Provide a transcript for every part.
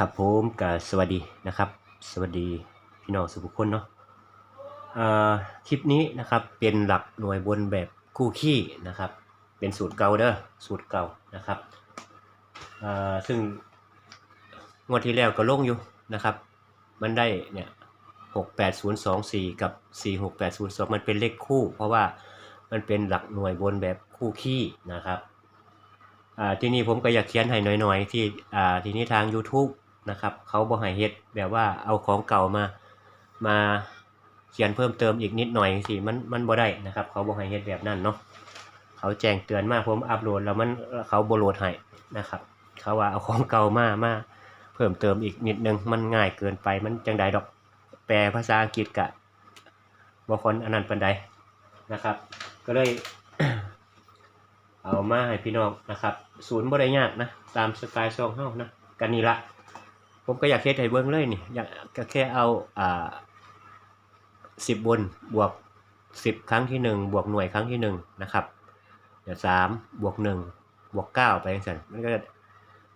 ครับผมกับสวัสดีนะครับ สวัสดีพี่น้องสุภคนเนาะคลิปนี้นะครับเป็นหลักหน่วยบนแบบคู่ขี้นะครับ เป็นสูตรเก่าเด้อสูตรเก่านะครับซึ่งงวดที่แล้วก็ลงอยู่นะครับ มันได้เนี่ยหกแปดศูนย์สองสี่กับสี่หกแปดศูนย์สองมันเป็นเลขคู่ เพราะว่ามันเป็นหลักหน่วยบนแบบคู่ขี้นะครับที่นี้ผมก็อยากเขียนให้หน่อยๆ ที่ที่นี้ทาง YouTube นะครับ เขาบ่ให้เฮ็ดแบบว่าเอาของเก่ามามาเขียนเพิ่มเติมอีกนิดหน่อยสิมันมันบ่ได้นะครับ เขาบ่ให้เฮ็ดแบบนั้นเนาะเขาแจ้งเตือนมาผมอัปโหลดแล้วมันเขาบ่โหลดให้นะครับ เขาว่าเอาของเก่ามามาเพิ่มเติมอีกนิดนึงมันง่ายเกินไปมันจังใดดอก แปลภาษาอังกฤษกะบ่คนอันนั้นปานใดนะครับ ก็เลยเอามาให้พี่น้องนะครับ ศูนย์บ่ได้ยากนะ ตามสไตล์ซองเฮานะกันนี่ละ ผมก็อยากเฮ็ดให้เบิ่งเลยนี่อยากก็แค่เอาอ่าสิบบนบวกสิบครั้งที่หนึ่งบวกหน่วยครั้งที่หนึ่งนะครับเดี๋ยวสามบวกหนึ่งบวกเก้าไปจังซั่นมันก็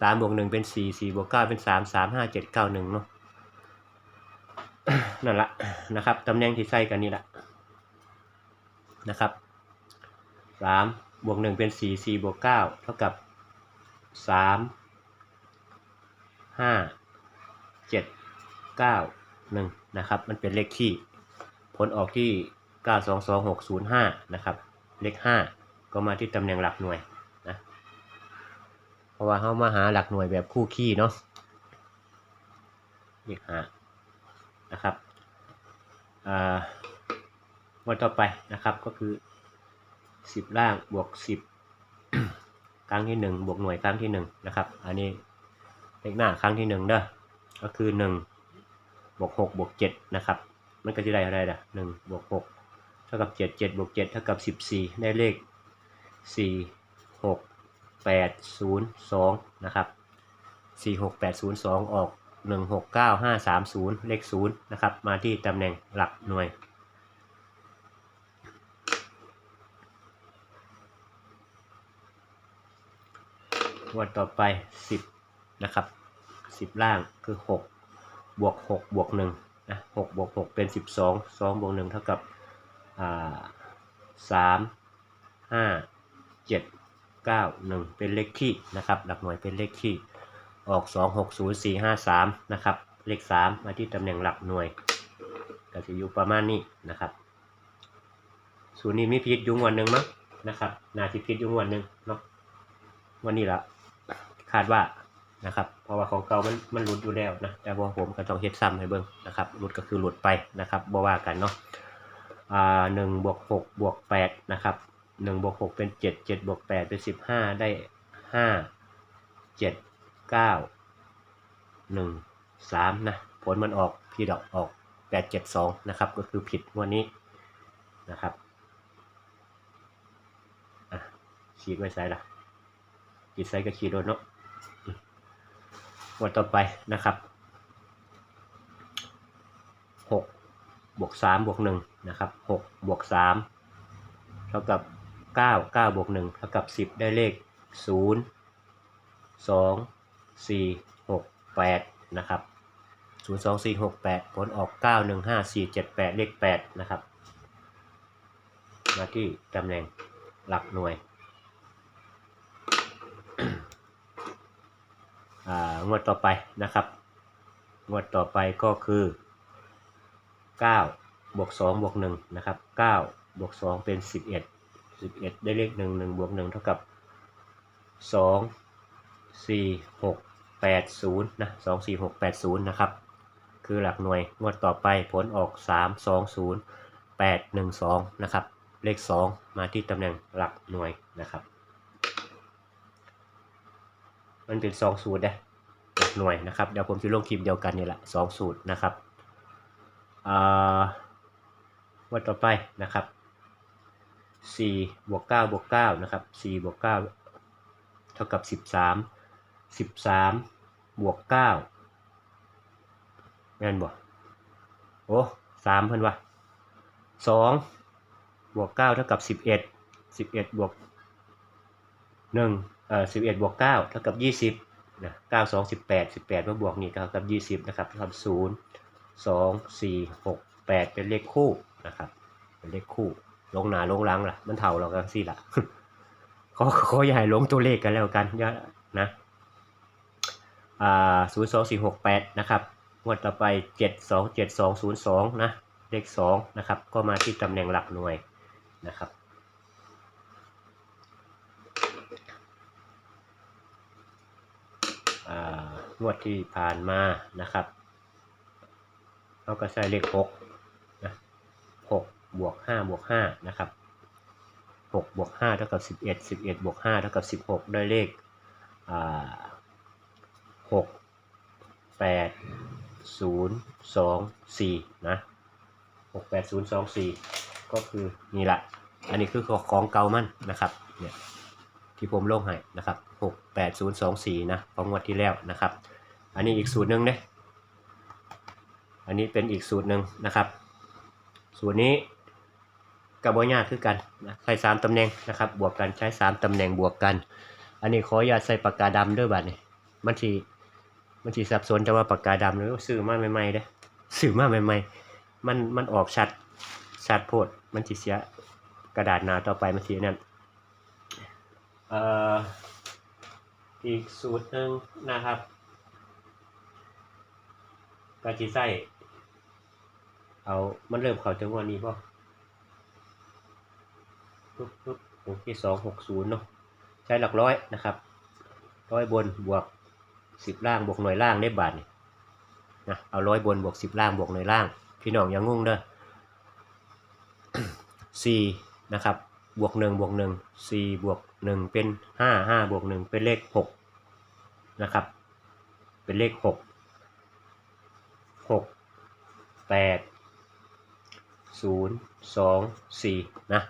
สามบวกหนึ่งเป็นสี่สี่บวกเก้าเป็นสามสามห้าเจ็ดเก้าหนึ่งเนาะนั่นละนะครับตำแหน่งที่ใส่กันนี่แหละนะครับสามบวกหนึ่งเป็นสี่สี่บวกเก้าเท่ากับสามห้า 991นะครับ มันเป็นเลขขี้ผลออกที่ 922605 นะครับ เลข 5 ก็มาที่ตำแหน่งหลักหน่วยนะ เพราะว่าเขามาหาหลักหน่วยแบบคู่ขี้เนาะ เลขานะครับวันต่อไปนะครับก็คือ 10 ล่างบวก 10 ครั้งที่ 1 บวกหน่วยครั้งที่ 1 นะครับ อันนี้เลขหน้าครั้งที่ 1 เด้อ ก็คือ 1 บวกหกบวกเจ็ดนะครับ มันก็จะได้อะไรล่ะหนึ่งบวกหกเท่ากับเจ็ดเจ็ดบวกเจ็ดเท่ากับสิบสี่ได้เลขสี่หกแปดศูนย์สองนะครับสี่หกแปดศูนย์สองออกหนึ่งหกเก้าห้าสามศูนย์เลขศูนย์นะครับ มาที่ตำแหน่งหลักหน่วยงวดต่อไปสิบนะครับสิบล่างคือหก บวกหกบวกหนึ่งนะหกบวกหกเป็นสิบสองสองบวกหนึ่งเท่ากับอ่าสามห้าเจ็ดเก้าหนึ่งเป็นเลขคี่นะครับ หลักหน่วยเป็นเลขคี่ออกสองหกศูนย์สี่ห้าสามนะครับ เลขสามมาที่ตำแหน่งหลักหน่วยก็จะอยู่ประมาณนี้นะครับศูนย์นี้มีพิษยุงวันหนึ่งมั้งนะครับ นาทีพิษยุงวันหนึ่งเนาะวันนี้ละคาดว่า นะครับ เพราะว่าของเก่ามันมันหลุดอยู่แล้วนะ แต่ว่าผมก็ต้องเฮ็ดซ้ำให้เบิ่งนะครับหลุดก็คือหลุดไปนะครับบ่ว่ากันเนาะอ่าหนึ่งบวกหกบวกแปดนะครับหนึ่งบวกหกเป็นเจ็ดเจ็ดบวกแปดเป็นสิบห้าได้ห้าเจ็ดเก้าหนึ่งสามนะ ผลมันออกพี่ดอกออกแปดเจ็ดสองนะครับ ก็คือผิดวันนี้นะครับอะขีดไว้ใส่ละขีดไซก็ขีดโดนเนาะ วันต่อไปนะครับหกบวกสามบวกหนึ่งนะครับหกบวกสามเท่ากับเก้าเก้าบวกหนึ่งเท่ากับสิบได้เลขศูนย์สองสี่หกแปดนะครับศูนย์สองสี่หกแปดผลออกเก้าหนึ่งห้าสี่เจ็ดแปดเลขแปดนะครับ มาที่ตำแหน่งหลักหน่วย อ่า งวดต่อไปนะครับงวดต่อไปก็คือ9บวก2บวก1นะครับ9บวก2เป็น 11 11 ได้เลข 1 1บวก1เท่ากับ 2 4 6 8 0นะ2 4 6 8 0นะครับคือหลักหน่วยงวดต่อไปผลออก 3 2 0 8 1 2นะครับเลข 2 มาที่ตำแหน่งหลักหน่วยนะครับ มันเป็นสองสูตรนะหลักหน่วยนะครับเดี๋ยวผมจะลงคลิปเดียวกันนี่แหละสองสูตรนะครับอ่าวันต่อไปนะครับสี่บวกเก้าบวกเก้านะครับสี่บวกเก้าเท่ากับสิบสามสิบสามบวกเก้าแม่นบ่โอ้สามเพิ่นวะสองบวกเก้าเท่ากับสิบเอ็ดสิบเอ็ดบวก หนึ่งเอ่อสิบเอ็ดบวกเก้าเท่ากับยี่สิบนะเก้าสองสิบแปดสิบแปดมาบวกนี่เท่ากับยี่สิบนะครับเท่ากับศูนย์สองสี่หกแปดเป็นเลขคู่นะครับ เป็นเลขคู่ ลงหนาลงหลังล่ะ มันเท่าเรากันสิล่ะขอขออย่าให้ลงตัวเลขกันแล้วกันย่านะอ่าศูนย์สองสี่หกแปดนะครับงวดต่อไปเจ็ดสองเจ็ดสองศูนย์สองนะเลขสองนะครับ ก็มาที่ตำแหน่งหลักหน่วยนะครับ อ่า งวดที่ผ่านมานะครับเราก็ใช้เลขหกนะหกบวกห้าบวกห้านะครับหกบวกห้าเท่ากับสิบเอ็ดสิบเอ็ดบวกห้าเท่ากับสิบหกได้เลขอ่าหกแปดศูนย์สองสี่นะหกแปดศูนย์สองสี่ก็คือนี่แหละ อันนี้คือของเก่ามันนะครับเนี่ย ที่ผมลงให้นะครับหกแปดศูนย์สองสี่นะของงวดที่แล้วนะครับ อันนี้อีกสูตรหนึ่งเด้อันนี้เป็นอีกสูตรหนึ่งนะครับ สูตรนี้กับบอยากคือกันนะใช้สามตำแหน่งนะครับ บวกกันใช้สามตำแหน่งบวกกัน อันนี้ขออย่าตใส่ปากกาดำด้วยบัดนี่มันทีมันทีสับสนจะว่าปากกาดำหรือว่าซื้อมาใหม่ๆเด้ซื้อมาใหม่ๆมันมันออกชัดชัดโพดมันทีเสียกระดาษหนาต่อไปมันทีนั่น อีกสูตรหนึ่งนะครับกาจิไส้เอามันเริ่มเข้าจังหวะนี้ป่ะปุ๊บปุ๊บโอเคสองหกศูนย์เนาะใช้หลักร้อยนะครับร้อยบนบวกสิบล่างบวกหน่วยล่างได้บาทนี่นะเอาร้อยบนบวกสิบล่างบวกหน่วยล่าง พี่น้องอย่างงงเด้อสี่นะครับ บวกหนึ่งบวกหนึ่งสี่บวกหนึ่งเป็นห้าห้าบวกหนึ่งเป็นเลขหกนะครับเป็นเลขหกหกแปดศูนย์สองสี่นะ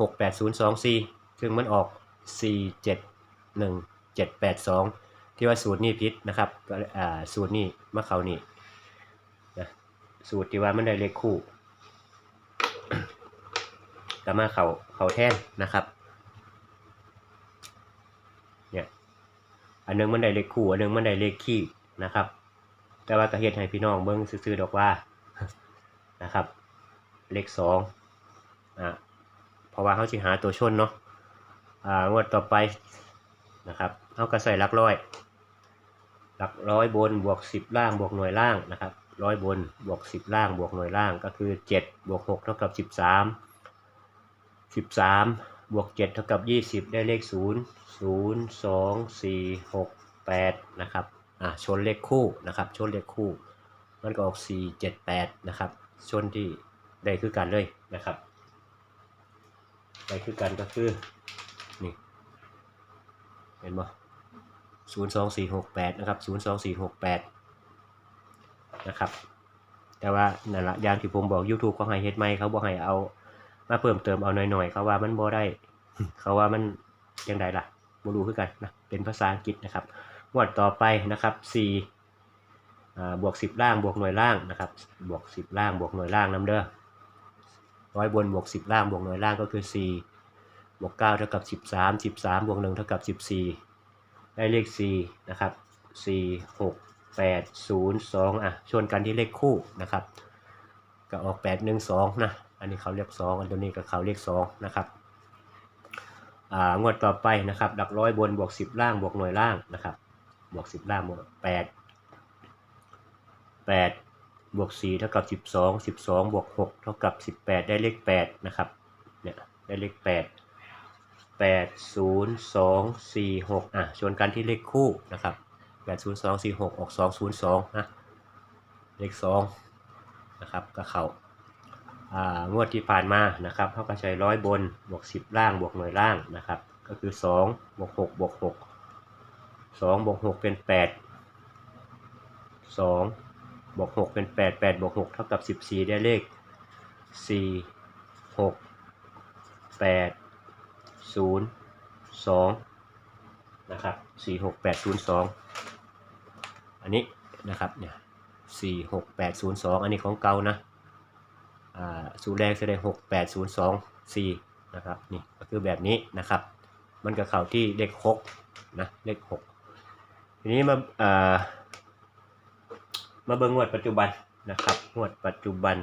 หกแปดศูนย์สองสี่ซึ่งมันออกสี่เจ็ดหนึ่งเจ็ดแปดสองที่ว่าสูตรนี้พิษนะครับอ่าสูตรนี้มะเขานี่นะสูตรที่ว่ามันได้เลขคู่ ก็มาเขาเขาแท่นนะครับเนี่ยอันหนึงมันได้เลขคู่อันหนึงมันได้เลขขี้นะครับ แต่ว่าก็เฮ็ดให้พี่น้องเบิ่งซื่อๆดอกว่านะครับ เลขสองอะเพราะว่าเขาสิหาตัวชนเนาะอ่างวดต่อไปนะครับเขาก็ใส่ลักร้อยหลักร้อยบนบวกสิบล่างบวกหน่วยล่างนะครับร้อยบนบวกสิบล่างบวกหน่วยล่างก็คือเจ็ดบวกหกเท่ากับสิบ สิบสามบวกเจ็ดเท่ากับยี่สิบได้เลขศูนย์ศูนย์สองสี่หกแปดนะครับ อะชนเลขคู่นะครับ ชนเลขคู่ มันก็ออกสี่เจ็ดแปดนะครับ ชนที่ได้คือกันเลยนะครับได้คือกันก็คือ นี่ เห็นบ่ศูนย์สองสี่หกแปดนะครับศูนย์สองสี่หกแปดนะครับ แต่ว่านั่นละอย่างที่ผมบอก YouTube เขาให้เฮ็ดใหม่เขาบอกให้เอา มาเพิ่มเติมเอาหน่อยๆเขาว่ามันบ่ได้ เขาว่ามันยังไงล่ะบ่รู้คือกันนะเป็นภาษาอังกฤษนะครับงวดต่อไปนะครับ4อ่าบวก 10 ล่างบวกหน่วยล่างนะครับบวก 10 ล่างบวกหน่วยล่างนํเด้อร้อยบนบวก 10 ล่างบวกหน่วยล่างก็คือ4บวก9เท่ากับ 13 13บวก1เท่ากับ 14 ได้เลข4นะครับ4 6 8 0 2อะชวนกันที่เลขคู่นะครับก็ออก 8 1 2นะ อันนี้เขาเรียก2อันตัวนี้ก็เขาเรียก2นะครับอ่างวดต่อไปนะครับหลักร้อยบนบวก10ล่างบวกหน่วยล่างนะครับบวก10ล่างบวก8 8บวก4เท่ากับ12 12บวก6เท่ากับ18ได้เลข8นะครับเนี่ยได้เลข8 8 0 2 4 6อะชวนกันที่เลขคู่นะครับ8 0 2 4 6ออก2 0 2นะเลข2นะครับก็เขา่า งวดที่ผ่านมานะครับเขาก็ใช้ร้อยบนบวกสิบล่างบวกหน่วยล่างนะครับ ก็คือสองบวกหกบวกหกสองบวกหกเป็นแปดสองบวกหกเป็นแปดแปดบวกหกเท่ากับสิบสี่ได้เลขสี่หกแปดศูนย์สองนะครับสี่หกแปดศูนย์สองอันนี้นะครับเนี่ยสี่หกแปดศูนย์สองอันนี้ของเก่านะ อ่าสูตรแรกแสดงหกแปดศูนย์สองสี่นะครับนี่ก็คือแบบนี้นะครับ มันก็เข้าที่เลขหกนะเลขหกทีนี้มามาเบิ่งงวดปัจจุบันนะครับงวดปัจจุบัน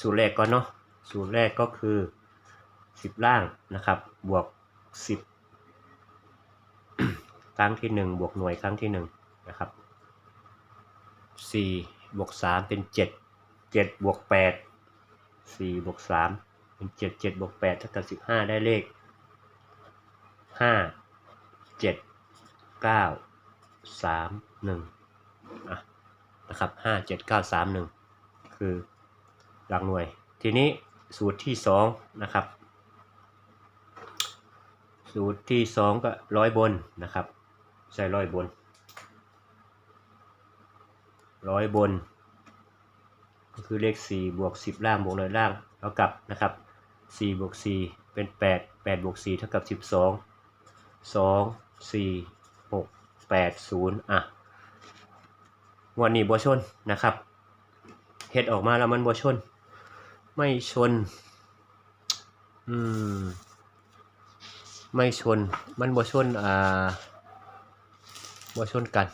สูตรแรกก่อนเนาะสูตรแรกก็คือสิบล่างนะครับ บวกสิบครั้งที่หนึ่งบวกหน่วยครั้งที่หนึ่งนะครับสี่บวกสามเป็นเจ็ดเจ็ดบวกแปด สี่บวกสามเป็นเจ็ดเจ็ดบวกแปดเท่ากับสิบห้าได้เลขห้าเจ็ดเก้าสามหนึ่งนะครับห้าเจ็ดเก้าสามหนึ่งคือหลักหน่วย ทีนี้สูตรที่สองนะครับ สูตรที่สองก็ร้อยบนนะครับ ใส่ร้อยบนร้อยบน ก็คือเลขสี่บวกสิบล่างบวกเลยล่างเท่ากับนะครับสี่บวกสี่เป็นแปดแปดบวกสี่เท่ากับสิบสองสองสี่หกแปดศูนย์อะวันนี้บัวชนนะครับเฮ็ดออกมาแล้วมันบัวชน ไม่ชน อืม ไม่ชน มันบ่ชน อ่าบ่ชนกัน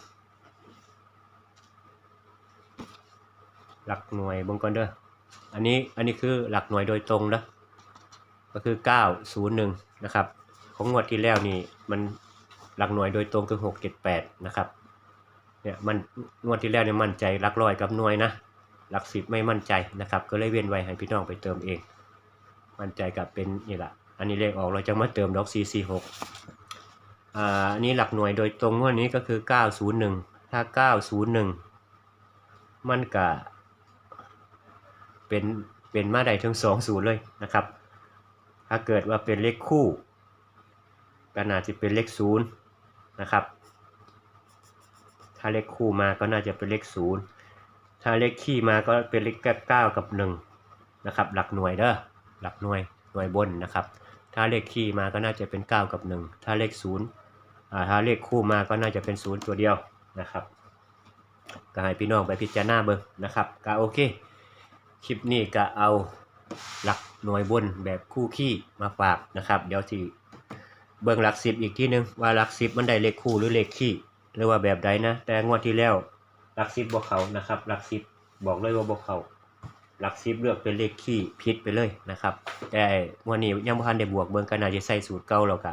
หลักหน่วยบิ่งก่อนเด้ออันนี้อันนี้คือหลักหน่วยโดยตรงนะก็คือ 901 นะครับ ของงวดที่แล้วนี่มันหลักหน่วยโดยตรงคือ 678 นะครับเนี่ยมันงวดที่แล้วเนี่ยมั่นใจหลักร้อยกับหน่วยนะหลักสิบไม่มั่นใจนะครับ ก็เลยเว้นไว้ให้พี่น้องไปเติมเอง มั่นใจกับเป็นนี่แหละอันนี้เลขออกเราจะมาเติมดอก 446อ่าอันนี้หลักหน่วยโดยตรงงวดนี้ก็คือ 901 ถ้า 901 มันก็ เป็นเป็นมาได้ถึง2ศูนย์เลยนะครับ ถ้าเกิดว่าเป็นเลขคู่ก็น่าจะเป็นเลขศูนย์นะครับ ถ้าเลขคู่มาก็น่าจะเป็นเลขศูนย์ถ้าเลขขี้มาก็เป็นเลขเก้ากับหนึ่งนะครับ หลักหน่วยเด้อหลักหน่วยหน่วยบนนะครับ ถ้าเลขคี่มาก็น่าจะเป็น 9 กับ 1 ถ้าเลข0อ่าถ้าเลขคู่มาก็น่าจะเป็น 0 ตัวเดียวนะครับก็ให้พี่น้องไปพิจารณาเบิ่งนะครับก็โอเค คลิปนี้ก็เอาหลักหน่วยบนแบบคู่ขี้มาฝากนะครับ เดี๋ยวที่เบิ่งหลักสิบอีกที่นึงว่าหลักสิบมันได้เลขคู่หรือเลขขี้หรือว่าแบบใดนะ แต่งวดที่แล้วหลักสิบบอกเขานะครับหลักสิบบอกเลยว่าบอกเขาหลักสิบเลือกเป็นเลขขี้พิษไปเลยนะครับ แต่วันนี้ยังบ่ทันได้บวกเบิ่งก็น่าจะใส่สูตรเก่าแล้วก็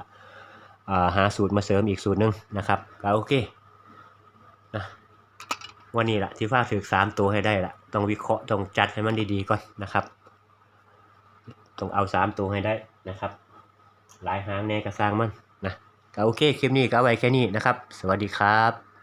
อ่าหาสูตรมาเสริมอีกสูตรหนึงนะครับก็โอเค วันนี้ละที่ฟ้าถือสามตัวให้ได้ละต้องวิเคราะห์ต้องจัดให้มันดีๆก่อนนะครับต้องเอาสามตัวให้ได้นะครับ หลายหางแน่ก็สร้างมันนะก็โอเคคลิปนี้ก็ไว้แค่นี้นะครับ สวัสดีครับ